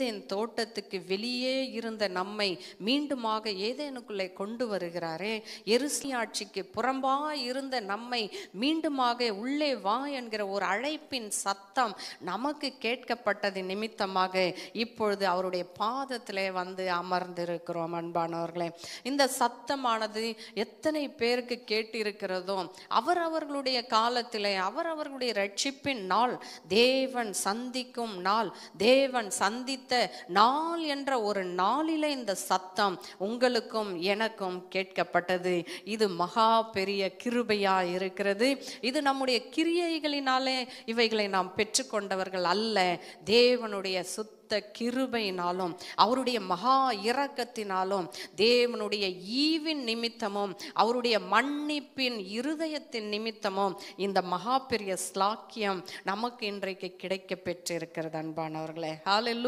என் தோட்டத்துக்கு வெளியே இருந்த நம்மை மீண்டுமாக ஏதேனுக்குள்ளே கொண்டு வருகிறாரே? எருசியாட்சிக்கு புறம்பா இருந்த நம்மை மீண்டுமாக உள்ளே வா என்கிற ஒரு அழைப்பின் சத்தம் நமக்கு கேட்கப்பட்டது நிமித்தமாக இப்பொழுது அவருடைய பாதத்திலே வந்து அமர்ந்திருக்கிறோம் அன்பானவர்களே. இந்த சத்தமானது எத்தனை பேருக்கு கேட்டிருக்கிறதோ அவர் அவர்களுடைய காலத்திலே அவர் அவர்களுடைய ரட்சிப்பின் நாள் தேவன் சந்திக்கும் நாள் தேவன் சந்தித்த நாள் என்ற ஒரு நாளில இந்த சத்தம் உங்களுக்கும் எனக்கும் கேட்கப்பட்டது. இது மகா பெரிய கிருபையா இருக்கிறது. இது நம்முடைய கிரியைகளினாலே இவைகளை நாம் பெற்றுக்கொண்டவர்கள் அல்ல. தேவனுடைய சுத்த கிருபையினாலும் அவருடைய மகா இரக்கத்தினாலும் தேவனுடைய ஈவின் நிமித்தமும் அவருடைய மன்னிப்பின் இருதயத்தின் நிமித்தமும் இந்த மகா பெரிய ஸ்லாக்கியம் நமக்கு இன்றைக்கு கிடைக்க பெற்றிருக்கிறது அன்பானவர்களே. ஹalleluya